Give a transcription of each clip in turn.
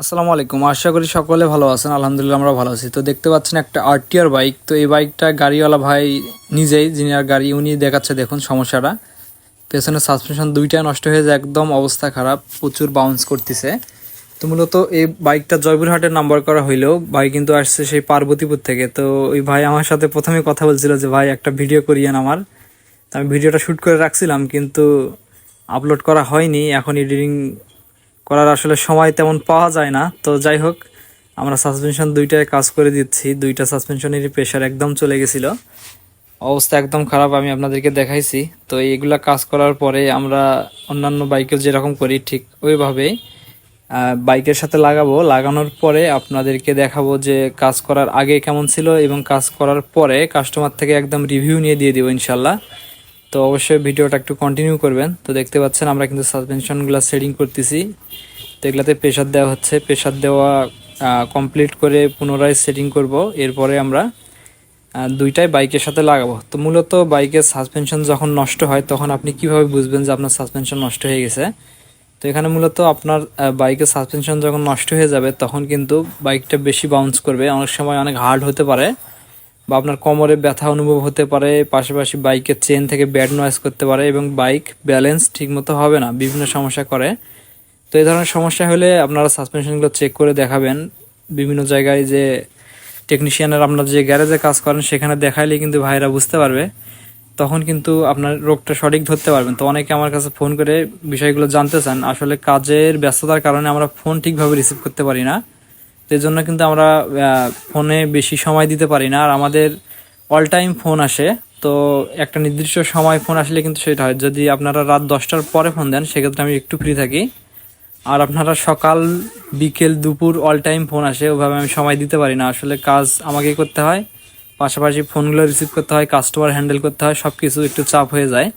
আসসালামু আলাইকুম। আশা করি সকলে ভালো আছেন। আলহামদুলিল্লাহ আমরা ভালো আছি। তো দেখতে পাচ্ছেন একটা আরটিআর বাইক। তো এই বাইকটা গাড়িওয়ালা ভাই নিজেই, যিনি আর গাড়ি, উনি দেখাচ্ছে দেখুন সমস্যাটা। পেছনে সাসপেনশন দুইটাই নষ্ট হয়ে যায়, একদম অবস্থা খারাপ, প্রচুর বাউন্স করতেছে। তো মূলত এই বাইকটা জয়পুরহাটের নাম্বার করা হইলেও ভাই কিন্তু আসছে সেই পার্বতীপুর থেকে। তো ওই ভাই আমার সাথে প্রথমে কথা বলছিল যে, ভাই, একটা ভিডিও করিয়েন আমার। তো আমি ভিডিওটা শ্যুট করে রাখছিলাম, কিন্তু আপলোড করা হয়নি। এখন এডিটিং করার আসলে সময় তেমন পাওয়া যায় না। তো যাই হোক, আমরা সাসপেনশন দুইটায় কাজ করে দিচ্ছি। দুইটা সাসপেনশনেরই প্রেশার একদম চলে গেছিল। অবস্থা একদম খারাপ, আমি আপনাদেরকে দেখাইছি। তো এইগুলা কাজ করার পরে আমরা অন্যান্য বাইকে যেরকম করি, ঠিক ওইভাবেই বাইকের সাথে লাগাবো। লাগানোর পরে আপনাদেরকে দেখাবো যে কাজ করার আগে কেমন ছিল এবং কাজ করার পরে কাস্টমার থেকে একদম রিভিউ নিয়ে দিয়ে দিব ইনশাল্লাহ। তো অবশ্যই ভিডিওটা একটু কন্টিনিউ করবেন। তো দেখতে পাচ্ছেন আমরা কিন্তু সাসপেনশনগুলো সেটিং করতেছি। তো এগুলাতে প্রেশার দেওয়া হচ্ছে। প্রেশার দেওয়া কমপ্লিট করে পুনরায় সেটিং করব। এরপরে আমরা দুইটাই বাইকের সাথে লাগাবো। তো মূলত বাইকের সাসপেনশন যখন নষ্ট হয়, তখন আপনি কীভাবে বুঝবেন যে আপনার সাসপেনশন নষ্ট হয়ে গেছে? তো এখানে মূলত আপনার বাইকের সাসপেনশন যখন নষ্ট হয়ে যাবে, তখন কিন্তু বাইকটা বেশি বাউন্স করবে। অনেক সময় অনেক হার্ড হতে পারে। বা আপনার কোমরে ব্যথা অনুভব হতে পারে, পাশাপাশি বাইকের চেন থেকে ব্যাড নয়েজ করতে পারে এবং বাইক ব্যালেন্স ঠিকমতো হবে না, বিভিন্ন সমস্যা করে। তো এই ধরনের সমস্যা হলে আপনারা সাসপেনশনগুলো চেক করে দেখাবেন। বিভিন্ন জায়গায় যে টেকনিশিয়ানের আপনার যে গ্যারেজে কাজ করেন, সেখানে দেখাইলে কিন্তু ভাইরা বুঝতে পারবে। তখন কিন্তু আপনার রোগটা সঠিক ধরতে পারবেন। তো অনেকে আমার কাছে ফোন করে বিষয়গুলো জানতে চান, আসলে কাজের ব্যস্ততার কারণে আমরা ফোন ঠিকভাবে রিসিভ করতে পারি না। তো জন্য কিন্তু আমরা ফোনে বেশি সময় দিতে পারি না। আর আমাদের অল টাইম ফোন আসে, তো একটা নির্দিষ্ট সময় ফোন আসলে কিন্তু সেটা হয়। যদি আপনারা রাত দশটার পরে ফোন দেন, সেক্ষেত্রে আমি একটু ফ্রি থাকি। আর আপনারা সকাল, বিকেল, দুপুর অল টাইম ফোন আসে, ওভাবে আমি সময় দিতে পারি না। আসলে কাজ আমাকেই করতে হয়, পাশাপাশি ফোনগুলো রিসিভ করতে হয় কাস্টমার হ্যান্ডেল করতে হয় সব কিছু একটু চাপ হয়ে যায়।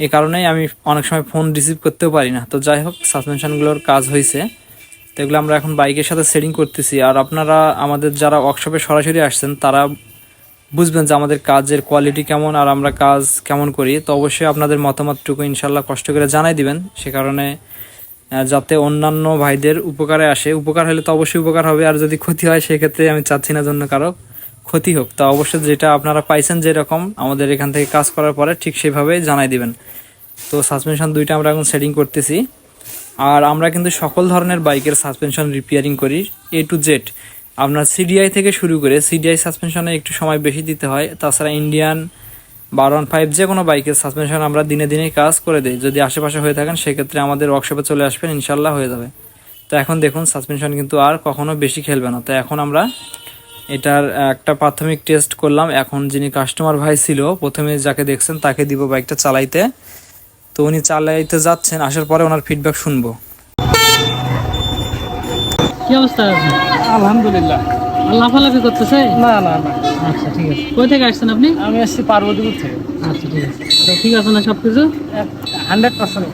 এই কারণেই আমি অনেক সময় ফোন রিসিভ করতেও পারি না। তো যাই হোক সাসপেনশনগুলোর কাজ হয়েছে তো এগুলো আমরা এখন বাইকের সাথে সেটিং করতেছি। আর আপনারা আমাদের যারা ওয়ার্কশপে সরাসরি আসছেন, তারা বুঝবেন যে আমাদের কাজের কোয়ালিটি কেমন আর আমরা কাজ কেমন করি। তো অবশ্যই আপনাদের মতামতটুকু ইনশাল্লাহ কষ্ট করে জানাই দিবেন। সে কারণে যাতে অন্যান্য ভাইদের উপকারে আসে। উপকার হলে তো অবশ্যই উপকার হবে। আর যদি ক্ষতি হয়, সেক্ষেত্রে আমি চাচ্ছি না জন্য কারও ক্ষতি হোক। তো অবশ্যই যেটা আপনারা পাইছেন যেরকম, আমাদের এখান থেকে কাজ করার পরে ঠিক সেভাবেই জানাই দিবেন। তো সাসপেনশন দুইটা আমরা এখন সেটিং করতেছি। আর আমরা কিন্তু সকল ধরনের বাইকের সাসপেনশন রিপেয়ারিং করি এ টু জেড আপনার সিডিআই থেকে শুরু করে সিডিআই সাসপেনশনে একটু সময় বেশি দিতে হয়। তাছাড়া ইন্ডিয়ান বার ওয়ান ফাইভ যে কোনো বাইকের সাসপেনশন আমরা দিনে দিনে কাজ করে দিই। যদি আশেপাশে হয়ে থাকেন, সেক্ষেত্রে আমাদের ওয়ার্কশপে চলে আসবেন ইনশাল্লাহ হয়ে যাবে। তো এখন দেখুন সাসপেনশন কিন্তু আর কখনো বেশি খেলবে না। তো এখন আমরা এটার একটা প্রাথমিক টেস্ট করলাম। এখন যিনি কাস্টমার ভাই ছিল, প্রথমে যাকে দেখছেন, তাকে দিব বাইকটা চালাইতে। তো উনি চালাইতে যাচ্ছেন আসার পরে ওনার ফিডব্যাক শুনব। কি অবস্থা আছে আলহামদুলিল্লাহ। লাফালাফি করতেছে? না না না। আচ্ছা ঠিক আছে। কোথা থেকে আসছেন আপনি? আমি আসছি পার্বতীপুর থেকে। আচ্ছা ঠিক আছে। তো ঠিক আছে না সব কিছু হান্ড্রেড পার্সেন্ট